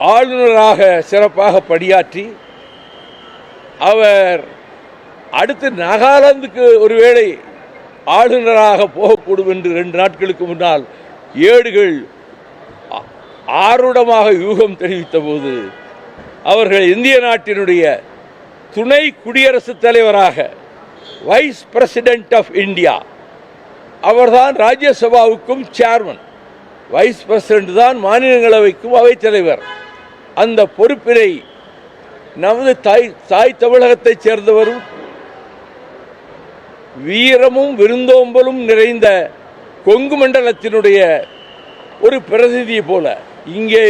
ஆளுநராக சிறப்பாக பணியாற்றி அவர் அடுத்து நாகாலாந்துக்கு ஒருவேளை ஆளுநராக போகக்கூடும் என்று ரெண்டு நாட்களுக்கு முன்னால் ஏடுகள் ஆருடமாக யூகம் தெரிவித்த போது அவர்கள் இந்திய நாட்டினுடைய துணை குடியரசுத் தலைவராக வைஸ் பிரசிடென்ட் ஆஃப் இந்தியா. அவர்தான் ராஜ்யசபாவுக்கும் சேர்மன். வைஸ் பிரசிடென்ட் தான் மாநிலங்களவைக்கும் அவைத்தலைவர் அந்த பொறுப்பினை நமது தாய் தாய் தமிழகத்தைச் சேர்ந்தவரும் வீரமும் விருந்தோம்பலும் நிறைந்த கொங்கு மண்டலத்தினுடைய ஒரு பிரதிநிதி போல இங்கே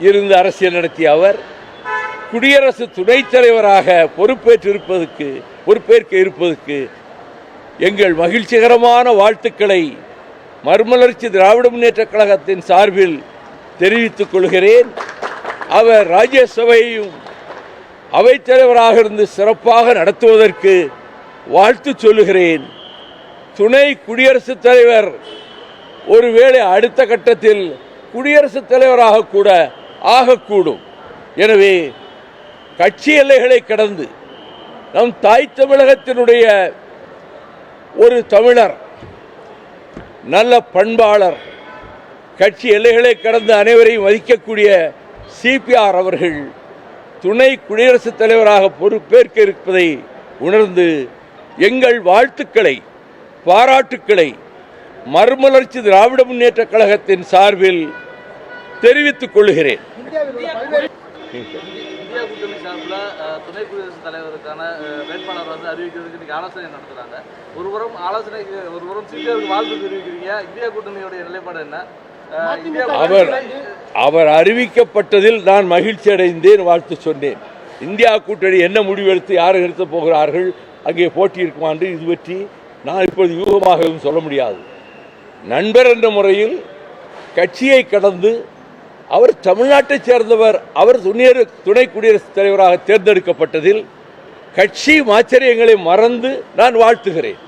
இருந்து அரசியல் நடத்திய அவர் குடியரசு துணைத் தலைவராக பொறுப்பேற்றிருப்பதற்கு பொறுப்பேற்க இருப்பதற்கு எங்கள் மகிழ்ச்சிகரமான வாழ்த்துக்களை மறுமலர்ச்சி திராவிட முன்னேற்றக் கழகத்தின் சார்பில் தெரிவித்துக் கொள்கிறேன். அவர் ராஜ்யசபையும் அவைத்தலைவராக இருந்து சிறப்பாக நடத்துவதற்கு வாழ்த்து சொல்லுகிறேன். துணை குடியரசுத் தலைவர் ஒருவேளை அடுத்த கட்டத்தில் குடியரசுத் தலைவராக கூட ஆகக்கூடும். எனவே கட்சி எல்லைகளை கடந்து நம் தாய் தமிழகத்தினுடைய ஒரு தமிழர் நல்ல பண்பாளர் கட்சி எல்லைகளை கடந்து அனைவரையும் மதிக்கக்கூடிய சிபிஆர் அவர்கள் துணை குடியரசுத் தலைவராக பொறுப்பேற்க இருப்பதை உணர்ந்து எங்கள் வாழ்த்துக்களை பாராட்டுக்களை மறுமலர்ச்சி திராவிட முன்னேற்ற கழகத்தின் சார்பில் தெரிவித்துக் கொள்கிறேன். இந்தியா சார்பில் துணை குடியரசுத் தலைவருக்கான வேட்பாளர் வந்து அறிவிக்கிறதுக்கு இன்னைக்கு ஆலோசனை நடத்துறாங்க ஒருபுறம் ஆலோசனைக்கு ஒருபுறம் சிபிஆருக்கு வாழ்த்து தெரிவிக்கிறீங்க இந்தியா கூட்டணியுடைய நிலைப்பாடு என்ன? அவர் அவர் அறிவிக்கப்பட்டதில் நான் மகிழ்ச்சி அடைந்தேன் வாழ்த்து சொன்னேன். இந்தியா கூட்டணி என்ன முடிவெடுத்து யார் நிறுத்தப் போகிறார்கள் அங்கே போட்டி இருக்குமா என்று இது பற்றி நான் இப்பொழுது யூகமாக எதுவும் சொல்ல முடியாது. நண்பர் என்ற முறையில் கட்சியை கடந்து அவர் தமிழ்நாட்டைச் சேர்ந்தவர் அவர் துணை துணை குடியரசுத் தலைவராக தேர்ந்தெடுக்கப்பட்டதில் கட்சி மாச்சரியங்களை மறந்து நான் வாழ்த்துகிறேன்.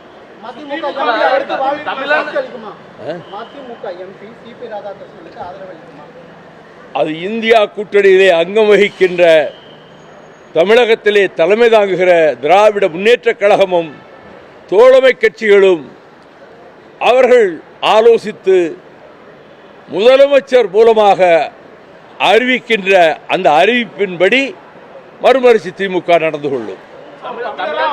அது இந்தியா கூட்டணியிலே அங்கம் வகிக்கின்ற தமிழகத்திலே தலைமை தாங்குகிற திராவிட முன்னேற்றக் கழகமும் தோழமை கட்சிகளும் அவர்கள் ஆலோசித்து முதலமைச்சர் மூலமாக அறிவிக்கின்ற அந்த அறிவிப்பின்படி மறுமலர்ச்சி திமுக நடந்து கொள்ளும்.